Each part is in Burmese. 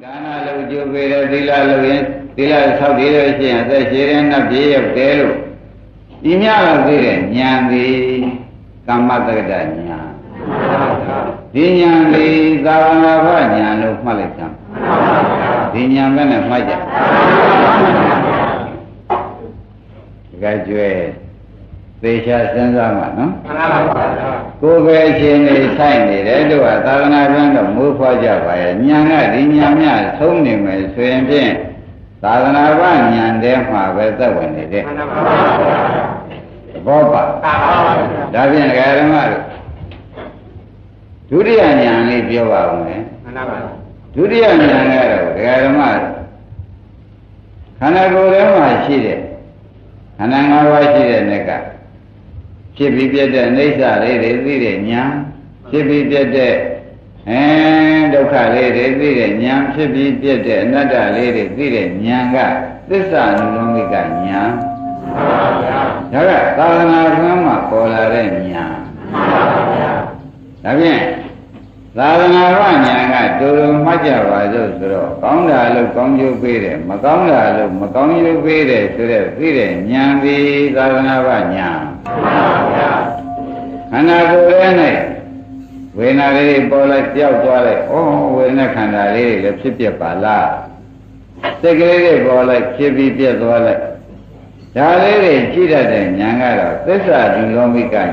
ဒါနလုပ်ကြိုးပေးတယ်သီလလုပ်ရင်သီလဆောက်တည်လို့ရှိရင်အသက်ရှင်တဲ့နတ်ပြေရောက်တယ်လို့ဤများတော့သိတဲ့ဉာဏ်သည်ကမ္မတက္ကတဉာဏ်ဒီဉာဏ်သည်သာဝနာဘဉာဏ်လို့မှတ်လိုက်ကြဒီဉာဏ်ပဲနဲ့မှတ်ကြဒီကကျွဲ သေချာစဉ်းစားမှာနော်မှန်ပါပါဗျာကိုယ်ပဲအချင်းနေဆိုင်နေတယ်တို့ကသာသနာ့ဘန်းတော့မိုးဖွားကြပါရဲ့ညာကဒီညာမြဆုံးနေမယ်ဆိုရင်ဖြင့်သာသနာ့ဘညာတဲမှာပဲသက်ဝင်နေတယ်မှန်ပါပါဗျာဘောပါပါပါပါဗျာဒါဖြင့်ဒကာဓမ္မတို့ဒုတိယညာလေးပြောပါဦးမယ်မှန်ပါပါဒုတိယညာကတော့ဒကာဓမ္မတို့ခန္ဓာကိုယ်ထဲမှာရှိတဲ့ခန္ဓာ၅ပါးရှိတဲ့နေ့က ဖြစ်ပြီးပြတ်တဲ့အိဋ္ဌလေးတွေသိတဲ့ညာဖြစ်ပြီးပြတ်တဲ့အဲဒုက္ခလေးတွေသိတဲ့ဉာဏ်ဖြစ်ပြီးပြည့်တဲ့အနတ္တလေးတွေသိတဲ့ဉာဏ်ကသစ္စာနုလုံးမိကဉာဏ်မှန်ပါဗျာဒါကသာသနာ့ဘုရားမှာပေါ်လာတဲ့ဉာဏ်မှန်ပါဗျာဒါဖြင့် သာသနာ့ဘဉာဏ်ကတူတူမှတ်ကြပါစို့ဆိုတော့ကောင်းတာလို့ကောင်းကျိုးပေးတယ်မကောင်းတာလို့မကောင်းကျိုးပေးတယ်ဆိုတဲ့သိတဲ့ဉာဏ်ဒီသာသနာ့ဘဉာဏ်မှန်ပါဗျာခန္ဓာကိုယ်ရဲ့နဲ့ဝေဒနာလေးတွေပေါ်လိုက်ကြောက်သွားလိုက်ဩဝေဒနာခန္ဓာလေးတွေလည်းဖြစ်ပြပါလားစိတ်ကလေးတွေပေါ်လိုက်ဖြစ်ပြီးပြတ်သွားလိုက်ဒါလေးတွေကြည့်တတ်တဲ့ဉာဏ်ကတော့သစ္စာဒုလောမိကဉာဏ်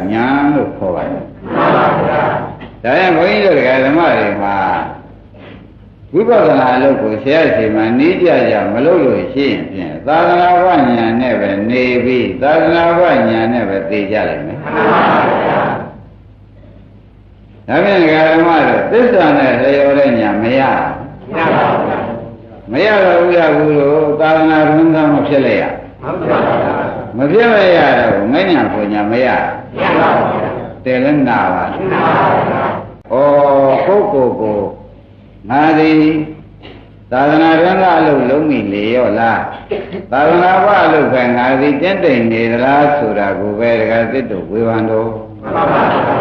လို့ခေါ်ပါတယ်မှန်ပါဗျာ ဒါရင်ဘုန်းကြီးတို့ဓမ္မတွေမှာဝိပဿနာအလုပ်ကိုဆရာရှင်မှာနီးကြကြမလုပ်လို့ရှိရင်ဖြင့်သာသနာ့ဘဉာဏ်နဲ့ပဲနေပြီးသာသနာ့ဘဉာဏ်နဲ့ပဲသိကြလိမ့်မယ်မှန်ပါဗျာဒါဖြင့်ဓမ္မတို့သစ္စာနဲ့လျော်တဲ့ညာမရမှန်ပါဗျာမရတော့ဘူးရဘူးလို့သာသနာ့ဘုံသားမဖြစ်လိုက်ရမှန်ပါဗျာမဖြစ်မရတော့မညာကိုညာမရမှန်ပါဗျာတယ်လည်းနာပါ မှန်ပါဗျာ ဩပုဂ္ဂိုလ်ကိုငါ သည်သာသနာ့ဘုံသားအလုပ်လုံးမိလေရောလားသာသနာ့ဘအလုပ်ကငါသည်တင့်တိမ်နေသလားဆိုတာကိုပဲတကသစ်တို့ဝေဖန်တော့မှန်ပါဗျာ